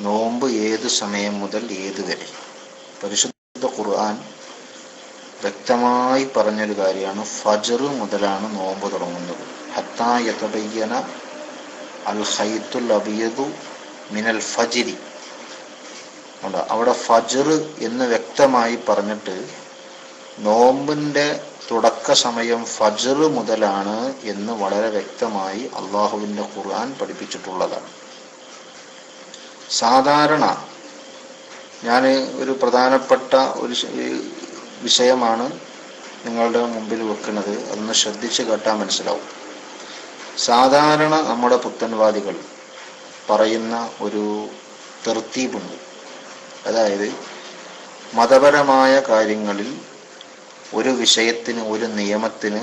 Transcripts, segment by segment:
നോമ്പ് ഏത് സമയം മുതൽ ഏത് വരെ? പരിശുദ്ധ ഖുർആൻ വ്യക്തമായി പറഞ്ഞൊരു കാര്യമാണ്. ഫജർ മുതലാണ് നോമ്പ് തുടങ്ങുന്നത്. ഹത്താ യതബയ്യന അൽ ഹൈത്തുൽ അബിയതു മിനൽ ഫജിരി. അവിടെ ഫജർ എന്ന് വ്യക്തമായി പറഞ്ഞിട്ട് നോമ്പിന്റെ തുടക്ക സമയം ഫജർ മുതലാണ് എന്ന് വളരെ വ്യക്തമായി അള്ളാഹുവിന്റെ ഖുർആൻ പഠിപ്പിച്ചിട്ടുള്ളതാണ്. സാധാരണ ഞാൻ ഒരു പ്രധാനപ്പെട്ട ഒരു വിഷയമാണ് നിങ്ങളുടെ മുമ്പിൽ വെക്കുന്നത്. അതൊന്ന് ശ്രദ്ധിച്ച് കേട്ടാൽ മനസ്സിലാവും. സാധാരണ നമ്മുടെ പുത്തൻവാദികൾ പറയുന്ന ഒരു തെർത്തീപുണ്ട് അതായത് മതപരമായ കാര്യങ്ങളിൽ ഒരു വിഷയത്തിന് ഒരു നിയമത്തിന്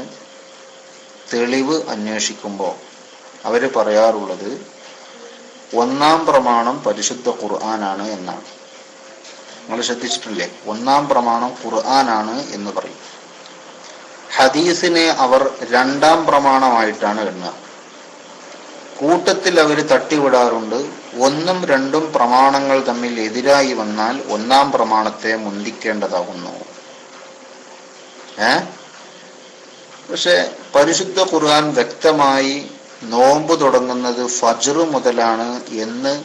തെളിവ് അന്വേഷിക്കുമ്പോൾ അവർ പറയാറുള്ളത് ഒന്നാം പ്രമാണം പരിശുദ്ധ ഖുർആനാണ് എന്നാണ്. നിങ്ങൾ ശ്രദ്ധിച്ചിട്ടില്ലേ? ഒന്നാം പ്രമാണം ഖുർആനാണ് എന്ന് പറയും. ഹദീസിനെ അവർ രണ്ടാം പ്രമാണമായിട്ടാണ് എണ്ണുക. കൂട്ടത്തിൽ അവർ തട്ടിവിടാറുണ്ട്. ഒന്നും രണ്ടും പ്രമാണങ്ങൾ തമ്മിൽ എതിരായി വന്നാൽ ഒന്നാം പ്രമാണത്തെ മുന്തിക്കേണ്ടതാകുന്നു. ഏ? പക്ഷെ പരിശുദ്ധ ഖുർആൻ വ്യക്തമായി നോമ്പ് തുടങ്ങുന്നത് ഫജ്ർ മുതലാണ് എന്ന്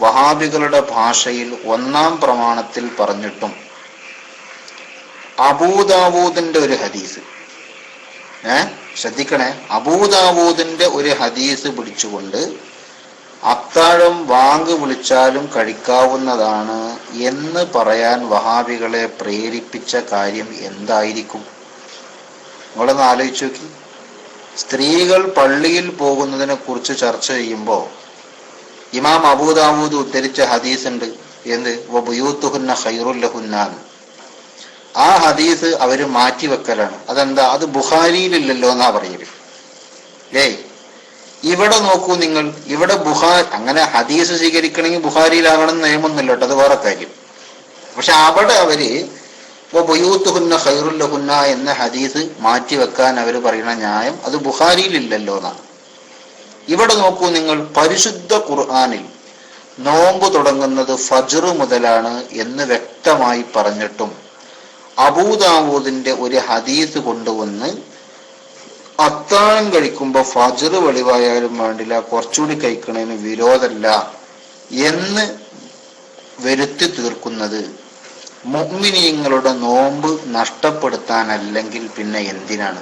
വഹാബികളുടെ ഭാഷയിൽ ഒന്നാം പ്രമാണത്തിൽ പറഞ്ഞിട്ടും അബൂദാവൂദിന്റെ ഒരു ഹദീസ്. ഏ? ശ്രദ്ധിക്കണേ. അബൂദാവൂദിന്റെ ഒരു ഹദീസ് പിടിച്ചുകൊണ്ട് അത്താഴം വാങ്ക് വിളിച്ചാലും കഴിക്കാവുന്നതാണ് എന്ന് പറയാൻ വഹാബികളെ പ്രേരിപ്പിച്ച കാര്യം എന്തായിരിക്കും? നിങ്ങളൊന്ന് ആലോചിച്ച് നോക്കി. സ്ത്രീകൾ പള്ളിയിൽ പോകുന്നതിനെ കുറിച്ച് ചർച്ച ചെയ്യുമ്പോൾ ഇമാം അബൂദാവൂദ് ഉദ്ധരിച്ച ഹദീസ് ഉണ്ട് എന്ത് ബുയൂത്തുഹുന്ന ഹൈറുല്ലഹുന്നാണ് ആ ഹദീസ് അവർ മാറ്റിവെക്കലാണ്. അതെന്താ? അത് ബുഹാരിയിലില്ലല്ലോ എന്നാ പറയൽ. ഏയ്. ഇവിടെ നോക്കൂ നിങ്ങൾ. ഇവിടെ ബുഹാ അങ്ങനെ ഹദീസ് സ്വീകരിക്കണമെങ്കിൽ ബുഹാരിയിലാകണം നിയമമൊന്നുമില്ല കേട്ടോ. അത് വേറെ കാര്യം. പക്ഷെ അവിടെ അവർ ബുയൂത്തുഹുന്ന ഖൈറുല്ലഹുന്ന എന്ന ഹദീസ് മാറ്റി വെക്കാൻ അവർ പറയുന്ന ന്യായം അത് ബുഹാരിയിലില്ലല്ലോ എന്നാണ്. ഇവിടെ നോക്കൂ നിങ്ങൾ പരിശുദ്ധ ഖുർആാനിൽ നോമ്പ് തുടങ്ങുന്നത് ഫജറു മുതലാണ് എന്ന് വ്യക്തമായി പറഞ്ഞിട്ടും അബൂദാവൂദിന്റെ ഒരു ഹദീസ് കൊണ്ടുവന്ന് അത്താഴം കഴിക്കുമ്പോൾ ഫജ്ർ വെളിവായാലും വേണ്ടില്ല കുറച്ചുകൂടി കഴിക്കണതിന് വിരോധമല്ല എന്ന് വരുത്തി തീർക്കുന്നത് മുഅ്മിനീങ്ങളുടെ നോമ്പ് നഷ്ടപ്പെടുത്താനല്ലെങ്കിൽ പിന്നെ എന്തിനാണ്?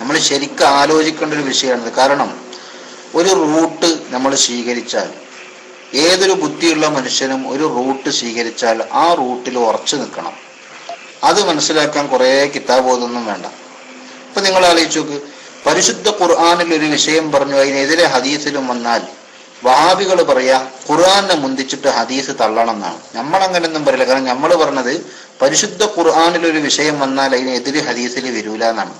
നമ്മൾ ശരിക്കും ആലോചിക്കേണ്ട ഒരു വിഷയമാണിത് കാരണം ഒരു റൂട്ട് നമ്മൾ സ്വീകരിച്ചാൽ ഏതൊരു ബുദ്ധിയുള്ള മനുഷ്യനും ഒരു റൂട്ട് സ്വീകരിച്ചാൽ ആ റൂട്ടിൽ ഉറച്ചു നിൽക്കണം. അത് മനസ്സിലാക്കാൻ കുറേ കിതാബ് ഓതൊന്നും വേണ്ട. ഇപ്പൊ നിങ്ങൾ ആലോചിച്ചു നോക്ക് പരിശുദ്ധ ഖുർആാനിൽ ഒരു വിഷയം പറഞ്ഞു അതിനെതിരെ ഹദീസിലും വന്നാൽ വഹാബികൾ പറയാ ഖുർആാനെ മുന്തിച്ചിട്ട് ഹദീസ് തള്ളണം എന്നാണ് നമ്മൾ അങ്ങനെയൊന്നും പറയില്ല. കാരണം നമ്മൾ പറഞ്ഞത് പരിശുദ്ധ ഖുർആാനിൽ ഒരു വിഷയം വന്നാൽ അതിനെതിരെ ഹദീസിൽ വരൂല എന്നാണ്.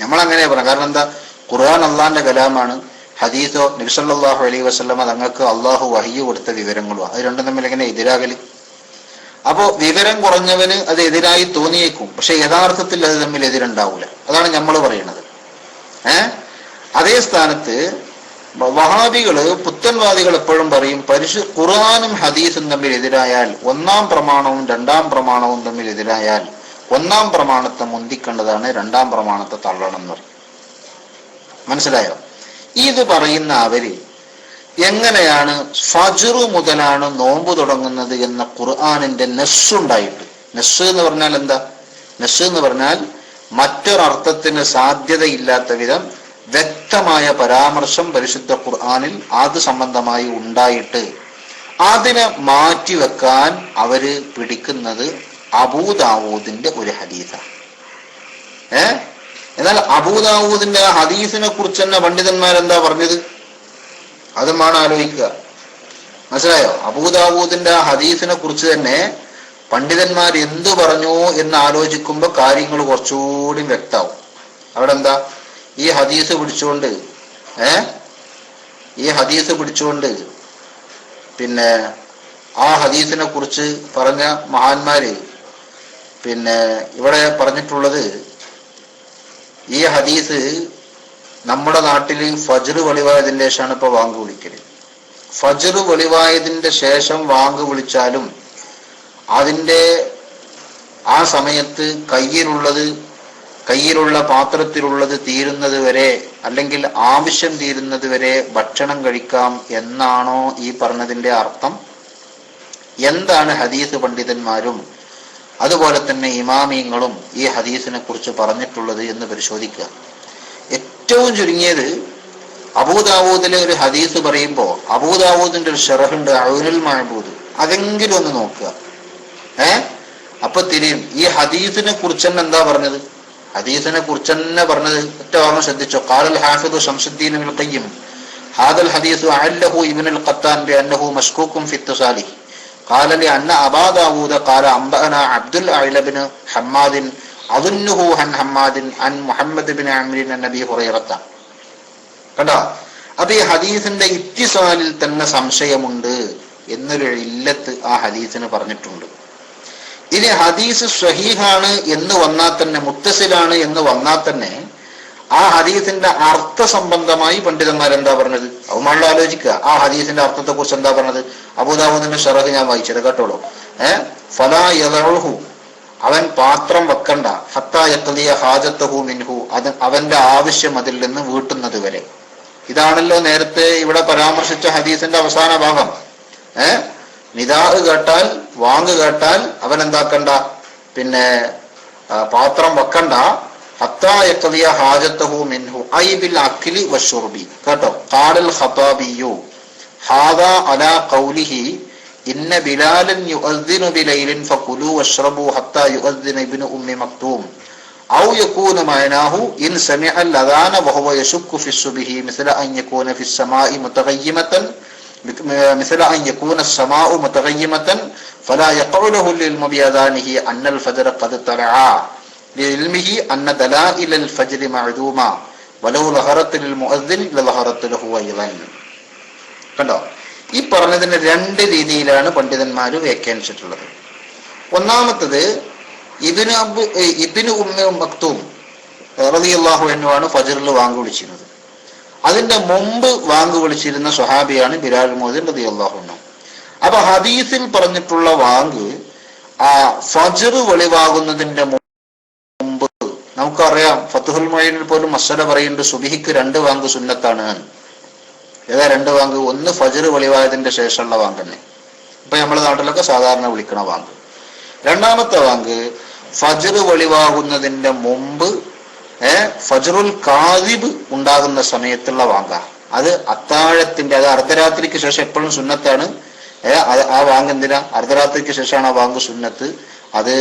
നമ്മൾ അങ്ങനെ പറയാം കാരണം എന്താ? ഖുർആൻ അള്ളാന്റെ കലാമാണ്. ഹദീസോ നബിസല്ലാഹു അലൈഹി വസ്ലമ തങ്ങൾക്ക് അള്ളാഹു വഹിയ കൊടുത്ത വിവരങ്ങളും അത് രണ്ടും തമ്മിൽ എങ്ങനെ എതിരാകൽ? അപ്പോ വിവരം കുറഞ്ഞവന് അത് എതിരായി തോന്നിയേക്കും. പക്ഷെ യഥാർത്ഥത്തിൽ അത് തമ്മിൽ എതിരുണ്ടാവൂല. അതാണ് നമ്മൾ പറയുന്നത് ഏഹ് അതേ സ്ഥാനത്ത് വഹാബികൾ പുത്തൻവാദികൾ എപ്പോഴും പറയും പരിശു ഖുർആാനും ഹദീസും തമ്മിൽ എതിരായാൽ ഒന്നാം പ്രമാണവും രണ്ടാം പ്രമാണവും തമ്മിൽ എതിരായാൽ ഒന്നാം പ്രമാണത്തെ മുന്തിക്കേണ്ടതാണ് രണ്ടാം പ്രമാണത്തെ തള്ളണം എന്ന് പറയും. മനസ്സിലായോ? ഇത് പറയുന്ന അവർ എങ്ങനെയാണ് ഫജറു മുതലാണ് നോമ്പ് തുടങ്ങുന്നത് എന്ന ഖുർആാനിന്റെ നെസ്സുണ്ടായിട്ട് നെസ് എന്ന് പറഞ്ഞാൽ എന്താ? നെസ് എന്ന് പറഞ്ഞാൽ മറ്റൊരർത്ഥത്തിന് സാധ്യതയില്ലാത്ത വിധം വ്യക്തമായ പരാമർശം പരിശുദ്ധ ഖുർആാനിൽ അത് സംബന്ധമായി ഉണ്ടായിട്ട് അതിനെ മാറ്റിവെക്കാൻ അവർ പിടിക്കുന്നത് അബൂദാവൂദിന്റെ ഒരു ഹദീസാണ് ഏ? എന്നാൽ അബൂദാവൂദിന്റെ ഹദീസിനെ കുറിച്ച് തന്നെ പണ്ഡിതന്മാരെന്താ പറഞ്ഞത്? അതുമാണ് ആലോചിക്കുക. മനസ്സിലായോ? അബൂദാവൂദിന്റെ ഹദീസിനെ കുറിച്ച് തന്നെ പണ്ഡിതന്മാർ എന്തു പറഞ്ഞു എന്ന് ആലോചിക്കുമ്പോൾ കാര്യങ്ങൾ കുറച്ചുകൂടി വ്യക്തമാവും. അവിടെ എന്താ ഈ ഹദീസ് പിടിച്ചുകൊണ്ട് ഏ? ഈ ഹദീസ് പിടിച്ചുകൊണ്ട് പിന്നെ ആ ഹദീസിനെ കുറിച്ച് പറഞ്ഞ മഹാന്മാര് പിന്നെ ഇവിടെ പറഞ്ഞിട്ടുള്ളത് ഈ ഹദീസ് നമ്മുടെ നാട്ടിൽ ഫജർ വെളിവായതിന്റെ ശേഷമാണ് ഇപ്പൊ വാങ്ക് വിളിക്കൽ. ഫജർ വെളിവായതിന്റെ ശേഷം വാങ്ക് വിളിച്ചാലും അതിന്റെ ആ സമയത്ത് കയ്യിലുള്ളത് കയ്യിലുള്ള പാത്രത്തിലുള്ളത് തീരുന്നത് വരെ അല്ലെങ്കിൽ ആവശ്യം തീരുന്നത് വരെ ഭക്ഷണം കഴിക്കാം എന്നാണോ ഈ പറഞ്ഞതിന്റെ അർത്ഥം? എന്താണ് ഹദീസ് പണ്ഡിതന്മാരും അതുപോലെ തന്നെ ഇമാമിയങ്ങളും ഈ ഹദീസിനെ കുറിച്ച് പറഞ്ഞിട്ടുള്ളത് എന്ന് പരിശോധിക്കുക. ഏറ്റവും ചുരുങ്ങിയത് അബൂദാവൂദിലെ ഒരു ഹദീസ് പറയുമ്പോൾ അബൂദാവൂദിന്റെ ഒരു ഷെറഹുണ്ട് അഴുനുൽ മഹബൂദ് അതെങ്കിലും ഒന്ന് നോക്കുക. ഏ? അപ്പൊ തിരിയും ഈ ഹദീസിനെ കുറിച്ച് തന്നെ എന്താ പറഞ്ഞത്? ഹദീസിനെ കുറിച്ച് തന്നെ പറഞ്ഞത് ഒറ്റ ഓർമ്മ ശ്രദ്ധിച്ചോ കാലൽ ഹാഫിദ് ഷംസുദ്ദീൻ ഇബ്നുൽ ഖയ്യിം ഹാദൽ ഹദീസ് അല്ലഹു ഇബ്നുൽ ഖത്താൻ ബിഅന്നഹു മഷ്കൂക്കും ഫി ഇത്തിസാലി قال لأن أبا داود قال أنبأنا عبد الأعلى بن حماد أظنه عن حماد عن محمد بن عمرو عن أبي هريرة കണ്ടോ അപ്പൊ ഈ ഹദീസിന്റെ ഇത്തിസാലിൽ തന്നെ സംശയമുണ്ട് എന്നൊരു ഇല്ലത്ത് ആ ഹദീസിന് പറഞ്ഞിട്ടുണ്ട് ഇനി ഹദീസ് സ്വഹീഹാണ് എന്ന് വന്നാൽ തന്നെ മുത്തസിലാണ് എന്ന് വന്നാൽ തന്നെ ആ ഹദീസിന്റെ അർത്ഥ സംബന്ധമായി പണ്ഡിതന്മാർ എന്താ പറഞ്ഞത്? അവന്മാരുടെ ആലോചിക്കുക. ആ ഹദീസിന്റെ അർത്ഥത്തെ കുറിച്ച് എന്താ പറഞ്ഞത്? അബുദാബുദിന്റെ ഷറഹ് ഞാൻ വായിച്ചത് കേട്ടോളൂ. ഏ? ഫലാ യദഉഹു. അവൻ പാത്രം വെക്കണ്ട. ഹത്തായത്തലിയ ഹാജത്തഹു മിൻഹു. അത് അവന്റെ ആവശ്യം അതിൽ നിന്ന് വീട്ടുന്നത് വരെ. ഇതാണല്ലോ നേരത്തെ ഇവിടെ പരാമർശിച്ച ഹദീസിന്റെ അവസാന ഭാഗം. ഏ? നിദാഹ് കേട്ടാൽ വാങ്ങ് കേട്ടാൽ അവൻ എന്താക്കണ്ട പിന്നെ ആ, പാത്രം വെക്കണ്ട ഹത്തായത്തലിയ ഹാജത്തഹു മിൻഹു ഐ ബിൽ അഖിലി വഷുർബി കേട്ടോ ഖാലൽ ഖതാബിയു ഹാദാ അലാ ഖൗലിഹി ഇന്ന ബിലാലൻ യുഅദ്ദിനു ബിലൈലിൻ ഫകുലു വഷ്റബു ഹത്താ യുഅദ്ദിന ഇബ്നു ഉമ്മി മക്തൂം أو يكون معناه إن سمع الأذان وهو يشك في الصبح مثل أن يكون في السماء متغيمة مثل أن يكون السماء متغيمة فلا يقع له العلم بأذانه أن الفجر قد طلع لعلمه أن دلائل الفجر معدومة ولو ظهرت للمؤذن لظهرت له أيضا കണ്ടോ ഈ പറഞ്ഞതിന് രണ്ട് രീതിയിലാണ് പണ്ഡിതന്മാർ വ്യാഖ്യാനിച്ചിട്ടുള്ളത് ഒന്നാമത്തത് ഇബിന് അബു ഏ, ഇബിന് ഉമ്മ മക്തൂം റളിയല്ലാഹു അൻഹുവാണ് ഫജറിൽ വാങ്ക് വിളിച്ചിരുന്നത് അതിന്റെ മുമ്പ് വാങ്ക് വിളിച്ചിരുന്ന സ്വഹാബിയാണ് ബിലാൽ മോദിൻ റതി അൻഹു. അപ്പൊ ഹദീസിൽ പറഞ്ഞിട്ടുള്ള വാങ്ക് ആ ഫജർ വെളിവാകുന്നതിന്റെ മുമ്പ് നമുക്കറിയാം ഫത്തുഹുൽ മൊയ്നിൽ പോലും മസല പറയുന്നുണ്ട് സുബിഹിക്ക് രണ്ട് വാങ്ക് സുന്നത്താണ്. ഏതാ രണ്ട് വാങ്ക് ഒന്ന് ഫജർ വെളിവായതിന്റെ ശേഷമുള്ള വാങ്ക് തന്നെ. ഇപ്പൊ നമ്മുടെ നാട്ടിലൊക്കെ സാധാരണ വിളിക്കണ വാങ്ക് രണ്ടാമത്തെ വാങ്ക് ഫജർ വെളിവാകുന്നതിന്റെ മുമ്പ് ഫജറുൽ കാദിബ് ഉണ്ടാകുന്ന സമയത്തുള്ള വാങ്ക. അത് അത്താഴത്തിന്റെ അത് അർദ്ധരാത്രിക്ക് ശേഷം എപ്പോഴും സുന്നത്താണ്. ആ വാങ്ക് എന്തിനാ? അർദ്ധരാത്രിക്ക് ശേഷമാണ് ആ വാങ്ക് സുന്നത്ത്. അത്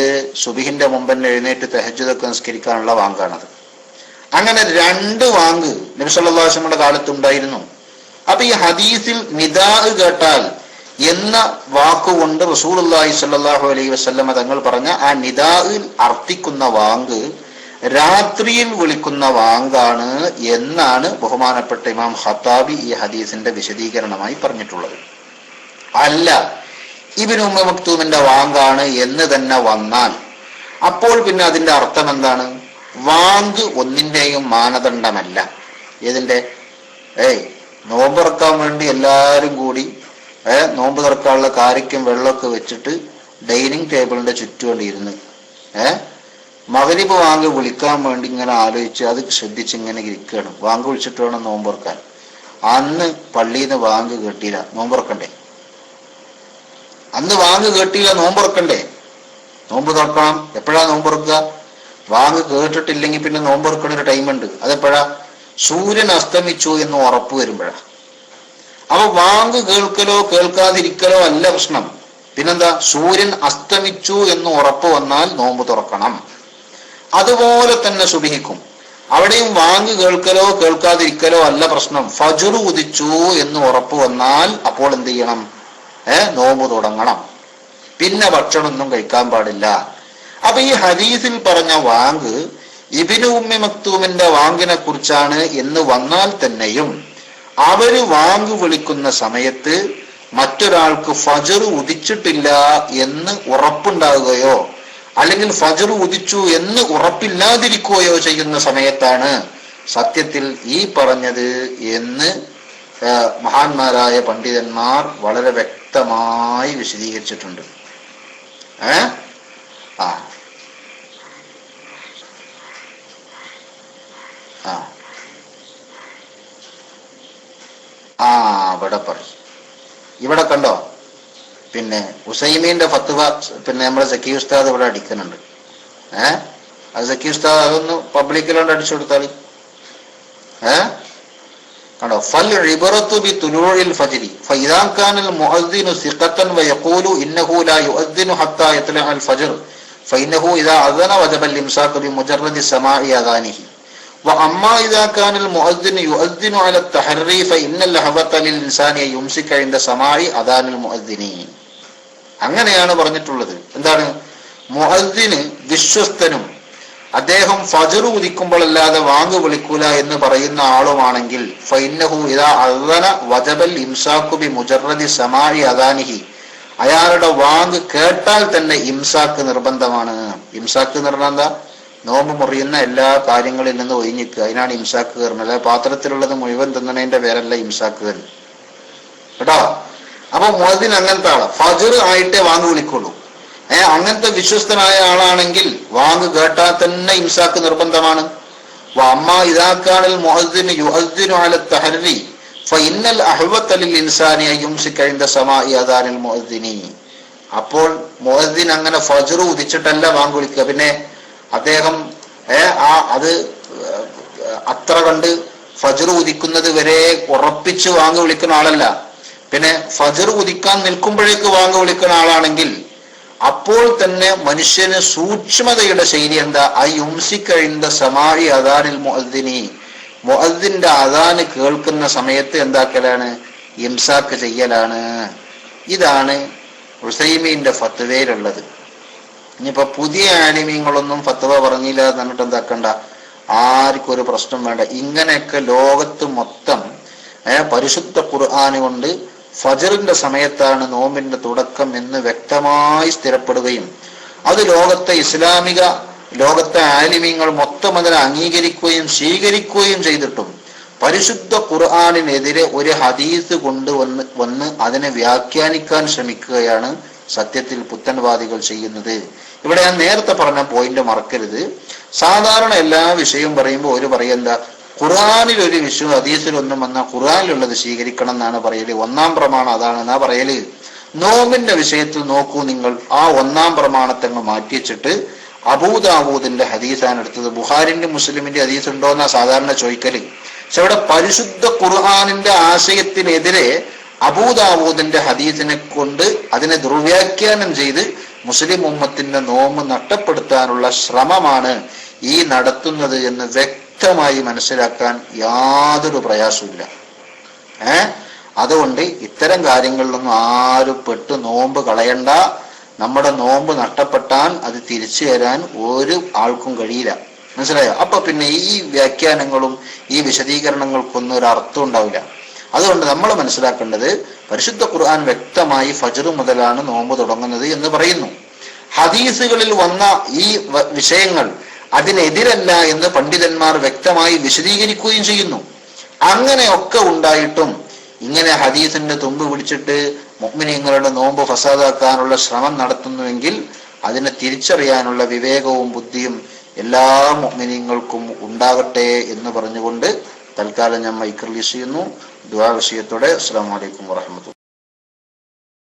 സുബിഹിന്റെ മുമ്പ് തന്നെ എഴുന്നേറ്റ് തെഹജുദൊക്കെ നിസ്കരിക്കാനുള്ള വാങ്കാണത്. അങ്ങനെ രണ്ട് വാങ്ക് കാലത്ത് കാലത്തുണ്ടായിരുന്നു. അപ്പൊ ഈ ഹദീസിൽ നിദാ കേട്ടാൽ എന്ന വാക്കുകൊണ്ട് റസൂൽ അള്ളാഹി സല്ലാഹു അലൈഹി വസ്ലമ തങ്ങൾ പറഞ്ഞ ആ നിതാ അർത്ഥിക്കുന്ന വാങ്ക് രാത്രിയിൽ വിളിക്കുന്ന വാങ്കാണ് എന്നാണ് ബഹുമാനപ്പെട്ട ഇമാം ഹത്താബി ഈ ഹദീസിന്റെ വിശദീകരണമായി പറഞ്ഞിട്ടുള്ളത്. അല്ല ഇബിന് ഉമ്മ മക്തൂമിന്റെ വാങ്കാണ് എന്ന് തന്നെ വന്നാൽ അപ്പോൾ പിന്നെ അതിന്റെ അർത്ഥം എന്താണ്? വാങ്ക് ഒന്നിന്റെയും മാനദണ്ഡമല്ല. ഏതിന്റെ? ഏയ് നോമ്പ് തുറക്കാൻ വേണ്ടി എല്ലാവരും കൂടി ഏഹ് നോമ്പ് തുറക്കാനുള്ള കാരിക്കും വെള്ളമൊക്കെ വെച്ചിട്ട് ഡൈനിങ് ടേബിളിന്റെ ചുറ്റുകൊണ്ട് ഇരുന്ന് ഏ മകരിപ്പ് വാങ്ക് വിളിക്കാൻ വേണ്ടി ഇങ്ങനെ ആലോചിച്ച് അത് ശ്രദ്ധിച്ച് ഇങ്ങനെ ഇരിക്കുകയാണ്. വാങ്ക് വിളിച്ചിട്ട് വേണം നോമ്പുറക്കാൻ അന്ന് പള്ളിയിൽ നിന്ന് വാങ്ക് കേട്ടില്ല. നോമ്പുറക്കണ്ടേ അന്ന് വാങ്ക് കേട്ടില്ല നോമ്പുറക്കണ്ടേ നോമ്പ് തുറക്കണം. എപ്പോഴാ നോമ്പുറക്കുക വാങ്ങ് കേട്ടിട്ടില്ലെങ്കിൽ പിന്നെ നോമ്പുറക്കണ ഒരു ടൈമുണ്ട് അതെപ്പോഴാ? സൂര്യൻ അസ്തമിച്ചു എന്ന് ഉറപ്പ് വരുമ്പോഴാ. അപ്പൊ വാങ്ങ് കേൾക്കലോ കേൾക്കാതിരിക്കലോ അല്ല പ്രശ്നം. പിന്നെന്താ? സൂര്യൻ അസ്തമിച്ചു എന്ന് ഉറപ്പ് വന്നാൽ നോമ്പ് തുറക്കണം. അതുപോലെ തന്നെ സുബിഹിക്കും. അവിടെയും വാങ്ങി കേൾക്കലോ കേൾക്കാതിരിക്കലോ അല്ല പ്രശ്നം. ഫജുർ ഉദിച്ചു എന്ന് ഉറപ്പ് വന്നാൽ അപ്പോൾ എന്ത് ചെയ്യണം? ഏ നോമ്പ് തുടങ്ങണം. പിന്നെ ഭക്ഷണമൊന്നും കഴിക്കാൻ പാടില്ല. അപ്പൊ ഈ ഹദീസിൽ പറഞ്ഞ വാങ്ക് ഇബിനു ഉമ്മി മക്തൂമിന്റെ വാങ്കിനെ കുറിച്ചാണ് എന്ന് വന്നാൽ തന്നെയും അവർ വാങ്ക് വിളിക്കുന്ന സമയത്ത് മറ്റൊരാൾക്ക് ഫജർ ഉദിച്ചിട്ടില്ല എന്ന് ഉറപ്പുണ്ടാവുകയോ അല്ലെങ്കിൽ ഫജർ ഉദിച്ചു എന്ന് ഉറപ്പില്ലാതിരിക്കുകയോ ചെയ്യുന്ന സമയത്താണ് സത്യത്തിൽ ഈ പറഞ്ഞത് എന്ന് മഹാന്മാരായ പണ്ഡിതന്മാർ വളരെ വ്യക്തമായി വിശദീകരിച്ചിട്ടുണ്ട്. ഏ? ആ ആ ഇവിടെ പറയും ഇവിടെ കണ്ടോ പിന്നെ ഉസൈമീന്റെ ഫത്തുവ പിന്നെ നമ്മുടെ സക്കീ ഉസ്താദ് ഇവിടെ അടിക്കുന്നുണ്ട് ഏ അത് സക്കീ ഉസ്താദ് അതൊന്ന് പബ്ലിക്കിലോണ്ട് അടിച്ചു കൊടുത്താൽ ഏ കണ്ടോ ഫൽ ഇബറത്തു ബി തുലൂഇൽ ഫജ്രി ഫഇദാ കാന അൽ മുഅദ്ദിനു സിഖത്തൻ വയഖൂലു ഇന്നഹു ലാ യുഅദ്ദിനു ഹത്താ യത്ലഅ അൽ ഫജ്ർ فإنه إذا أذن وجب الإمساك بمجرد سماع أذانه وأما إذا كان المؤذن يؤذن على التحري فإن اللهوة للإنسان أن يمسك عند سماع أذان المؤذنين അങ്ങനെയാണ് പറഞ്ഞിട്ടുള്ളത്. എന്താണ്? മുഹദ്ദിന് വിശ്വസ്തനും അദ്ദേഹം ഫജർ ഉദിക്കുമ്പോഴല്ലാതെ വാങ്ങു വിളിക്കൂല എന്ന് പറയുന്ന ആളുമാണെങ്കിൽ അയാളുടെ വാങ്ക് കേട്ടാൽ തന്നെ ഇംസാക്ക് നിർബന്ധമാണ്. ഇംസാക്ക് എന്ന് പറഞ്ഞാൽ എന്താ? നോമ്പ് മുറിയുന്ന എല്ലാ കാര്യങ്ങളിൽ നിന്ന് ഒഴിഞ്ഞിക്കുക അതിനാണ് ഇംസാക്ക് കയറുന്നത് പാത്രത്തിലുള്ളത് മുഴുവൻ തിന്നണേന്റെ പേരല്ല ഇംസാക്ക് കേട്ടോ? അപ്പൊ മുഅദ്ദിൻ അങ്ങനത്തെ ആൾ ഫജർ ആയിട്ടേ വാങ്ങ് വിളിക്കുള്ളൂ. ഏ അങ്ങനത്തെ വിശ്വസ്തനായ ആളാണെങ്കിൽ വാങ്ങ് കേട്ടാൽ തന്നെ ഇംസാക്ക് നിർബന്ധമാണ്. അമ്മ യുഅദ്ദിനു അല തഹരി ഫൈനൽ അഹ്വത്തലിൽ ലിൽ ഇൻസാനി ഇൻദ സമാഇ അദാനിൽ മുഅദ്ദിനി. അപ്പോൾ മുഅദ്ദിൻ അങ്ങനെ ഫജർ ഉദിച്ചിട്ടല്ല വാങ്ങ് വിളിക്കുക. പിന്നെ അദ്ദേഹം ഏ ആ അത് അത്ര കണ്ട് ഫജർ ഉദിക്കുന്നത് വരെ ഉറപ്പിച്ച് വാങ്ങ് വിളിക്കുന്ന ആളല്ല. പിന്നെ ഫജർ ഉദിക്കാൻ നിൽക്കുമ്പോഴേക്ക് വാങ്ങ വിളിക്കുന്ന ആളാണെങ്കിൽ അപ്പോൾ തന്നെ മനുഷ്യന് സൂക്ഷ്മതയുടെ ശൈലി എന്താ? ആ യുംസിക്കഴിഞ്ഞ സമാഴി അദാനിൽ മുഅദ്ദിനി. മൊഹദ്ദിന്റെ അദാന് കേൾക്കുന്ന സമയത്ത് എന്താക്കലാണ്? ഇംസാക്ക് ചെയ്യലാണ്. ഇതാണ് ഹുസൈമീന്റെ ഫത്വയിലുള്ളത്. ഇനിയിപ്പോ പുതിയ ആനിമീങ്ങളൊന്നും ഫത്വ പറഞ്ഞില്ല എന്നിട്ട് എന്താക്കണ്ട? ആർക്കും ഒരു പ്രശ്നം വേണ്ട. ഇങ്ങനെയൊക്കെ ലോകത്ത് മൊത്തം പരിശുദ്ധ ഖുർആാന് കൊണ്ട് ഫജറിന്റെ സമയത്താണ് നോമ്പിന്റെ തുടക്കം എന്ന് വ്യക്തമായി സ്ഥിരപ്പെടുകയും അത് ലോകത്തെ ഇസ്ലാമിക ലോകത്തെ ആലിമ്യങ്ങൾ മൊത്തം അതിനെ അംഗീകരിക്കുകയും സ്വീകരിക്കുകയും ചെയ്തിട്ടും പരിശുദ്ധ ഖുർആാനിനെതിരെ ഒരു ഹദീസ് കൊണ്ടുവന്ന് വന്ന് അതിനെ വ്യാഖ്യാനിക്കാൻ ശ്രമിക്കുകയാണ് സത്യത്തിൽ പുത്തൻവാദികൾ ചെയ്യുന്നത്. ഇവിടെ ഞാൻ നേരത്തെ പറഞ്ഞ പോയിന്റ് മറക്കരുത്. സാധാരണ എല്ലാ വിഷയവും പറയുമ്പോൾ ഒരു പറയും എന്താ? ഖുർആാനിൽ ഒരു വിഷു ഹദീസിലൊന്നും വന്നാൽ ഖുർആാനിലുള്ളത് സ്വീകരിക്കണം എന്നാണ് പറയൽ. ഒന്നാം പ്രമാണം അതാണ് എന്നാ പറയൽ. നോമ്പിന്റെ വിഷയത്തിൽ നോക്കൂ നിങ്ങൾ. ആ ഒന്നാം പ്രമാണത്തങ്ങ് മാറ്റി വെച്ചിട്ട് അബൂദാവൂദിന്റെ ഹദീസാണ് എടുത്തത്. ബുഹാരിന്റെ മുസ്ലിമിന്റെ ഹദീസ് ഉണ്ടോ എന്നാ സാധാരണ ചോദിക്കൽ. പക്ഷെ ഇവിടെ പരിശുദ്ധ ഖുർആാനിന്റെ ആശയത്തിനെതിരെ അബൂദാബൂദിന്റെ ഹദീസിനെ കൊണ്ട് അതിനെ ദുർവ്യാഖ്യാനം ചെയ്ത് മുസ്ലിം ഉമ്മത്തിന്റെ നോമ്പ് നഷ്ടപ്പെടുത്താനുള്ള ശ്രമമാണ് ഈ നടത്തുന്നത് എന്ന് വ്യക്തമായി മനസ്സിലാക്കാൻ യാതൊരു പ്രയാസമില്ല ഏ? അതുകൊണ്ട് ഇത്തരം കാര്യങ്ങളിലൊന്നും ആരും പെട്ട് നോമ്പ് കളയണ്ട. നമ്മുടെ നോമ്പ് നഷ്ടപ്പെട്ടാൽ അത് തിരിച്ചു തരാൻ ഒരു ആൾക്കും കഴിയില്ല. മനസ്സിലായോ? അപ്പൊ പിന്നെ ഈ വ്യാഖ്യാനങ്ങളും ഈ വിശദീകരണങ്ങൾക്കൊന്നും ഒരു അർത്ഥം ഉണ്ടാവില്ല. അതുകൊണ്ട് നമ്മൾ മനസ്സിലാക്കേണ്ടത് പരിശുദ്ധ ഖുർആൻ വ്യക്തമായി ഫജർ മുതലാണ് നോമ്പ് തുടങ്ങുന്നത് എന്ന് പറയുന്നു. ഹദീസുകളിൽ വന്ന ഈ വിഷയങ്ങൾ അതിനെതിരല്ല എന്ന് പണ്ഡിതന്മാർ വ്യക്തമായി വിശദീകരിക്കുകയും ചെയ്യുന്നു. അങ്ങനെയൊക്കെ ഉണ്ടായിട്ടും ഇങ്ങനെ ഹദീസിന്റെ തുമ്പ് പിടിച്ചിട്ട് മുഅ്മിനീങ്ങളുടെ നോമ്പ് ഫസാദാക്കാനുള്ള ശ്രമം നടത്തുന്നുവെങ്കിൽ അതിനെ തിരിച്ചറിയാനുള്ള വിവേകവും ബുദ്ധിയും എല്ലാ മുഅ്മിനീങ്ങൾക്കും ഉണ്ടാകട്ടെ എന്ന് പറഞ്ഞുകൊണ്ട് തൽക്കാലം ഞാൻ മൈക്ക് റിലീസ് ചെയ്യുന്നു. ദുആ വിഷയത്തോടെ അസ്സാം വലൈക്കും വറഹമത്തുള്ള